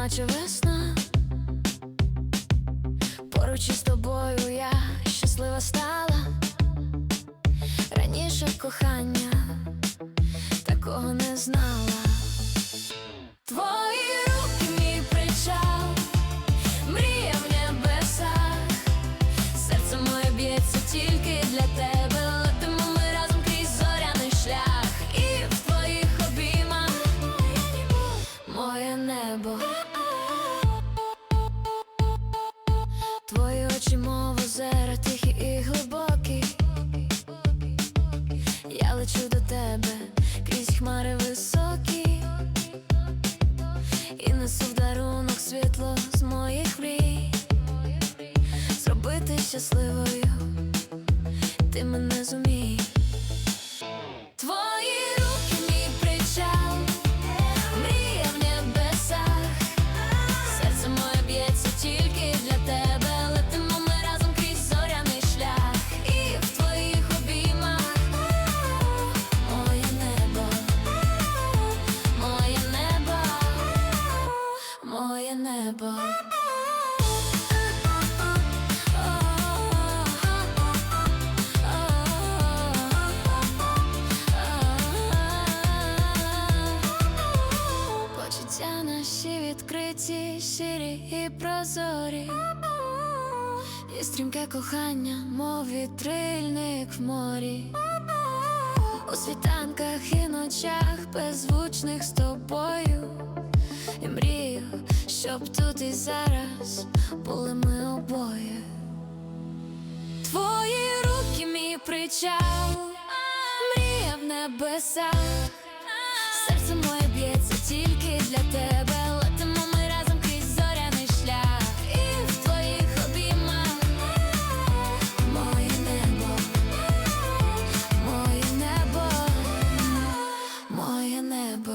Неначе весна. Поруч із тобою я щаслива стала. Раніше кохання такого не знала. Твої руки, мій причал, мрія в небесах, серце моє б'ється тільки для тебе. Летимо ми лечу до тебе крізь хмари високі, і несу в дарунок світло з моїх мрій. Зробити щасливою, ти мене зумій. Почуття наші відкриті, щирі і прозорі. І стрімке кохання, мов вітрильник в морі. У світанках і ночах беззвучних з щоб тут і зараз були ми обоє. Твої руки, мій причал, мрія в небесах, серце моє б'ється тільки для тебе. Летимо ми разом крізь зоряний шлях. І в твоїх обіймах моє небо, моє небо, моє небо.